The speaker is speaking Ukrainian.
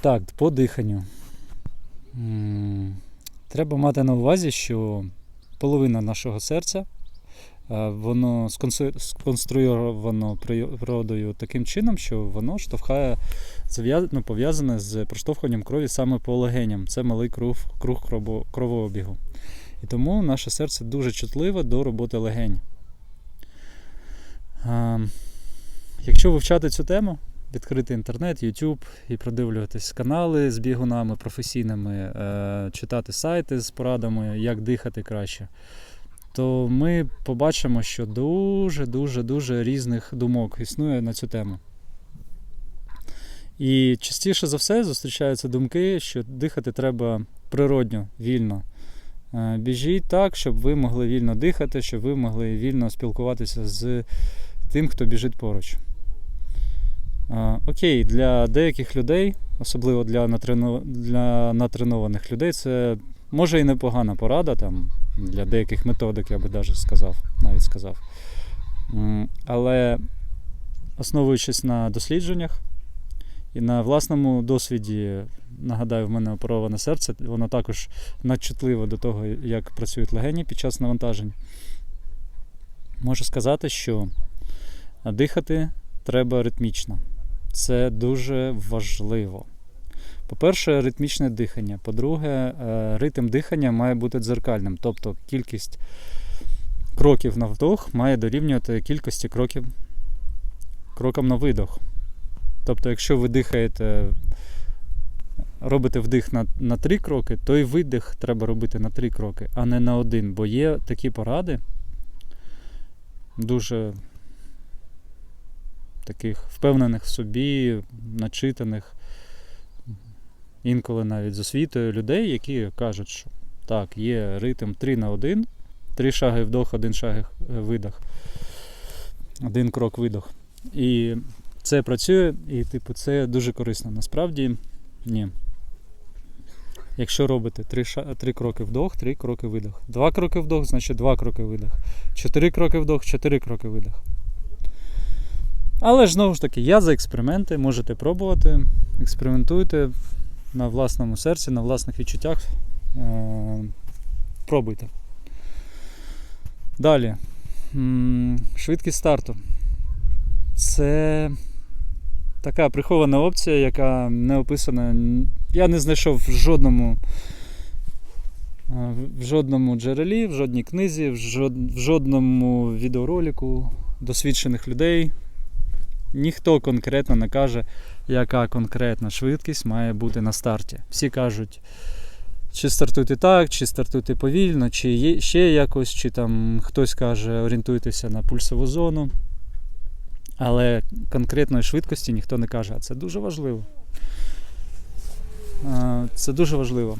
Так, по диханню. Треба мати на увазі, що половина нашого серця е, воно сконструйовано природою таким чином, що воно штовхає ну, пов'язане з проштовхуванням крові саме по легеням. Це малий круг, круг кровообігу. І тому наше серце дуже чутливе до роботи легень. Е, Якщо вивчати цю тему, відкрити інтернет, YouTube і продивлюватись канали з бігунами професійними, е, читати сайти з порадами, як дихати краще, то ми побачимо, що дуже-дуже дуже різних думок існує на цю тему. І частіше за все зустрічаються думки, що дихати треба природньо, вільно. Е, Біжіть так, щоб ви могли вільно дихати, щоб ви могли вільно спілкуватися з тим, хто біжить поруч. Окей, для деяких людей, особливо для, для натренованих людей, це може і непогана порада там, для деяких методик, я би навіть сказав, навіть сказав. Але основуючись на дослідженнях і на власному досвіді, нагадаю, в мене опероване серце, воно також надчутливо до того, як працюють легені під час навантажень. Можу сказати, що дихати треба ритмічно. Це дуже важливо. По-перше, ритмічне дихання. По-друге, е, ритм дихання має бути дзеркальним, тобто кількість кроків на вдох має дорівнювати кількості кроків крокам на видох. Тобто, якщо ви дихаєте, робите вдих на, на 3 кроки, то і видих треба робити на 3 кроки, а не на один. Бо є такі поради, дуже таких впевнених в собі, начитаних, інколи навіть з освітою людей, які кажуть, що так, є ритм 3 на 1, 3 шаги вдох, один шаг е, видох, один крок видох. І це працює, і типу, це дуже корисно. Насправді ні. Якщо 3, ша... 3 кроки вдох, 3 кроки видох. 2 кроки вдох, значить 2 кроки видох. 4 кроки вдох, 4 кроки видох. Але ж знову ж таки, я за експерименти, можете пробувати, експериментуйте на власному серці, на власних відчуттях. Е- Пробуйте. Далі. Швидкість старту. Це така прихована опція, яка не описана. Я не знайшов в жодному. е, В жодному джерелі, в жодній книзі, в жодному відеоролику досвідчених людей ніхто конкретно не каже, яка конкретна швидкість має бути на старті. Всі кажуть, чи стартуйте так, чи стартуйте повільно, чи є ще якось, чи там хтось каже, орієнтуйтеся на пульсову зону. Але конкретної швидкості ніхто не каже, а це дуже важливо. Це дуже важливо.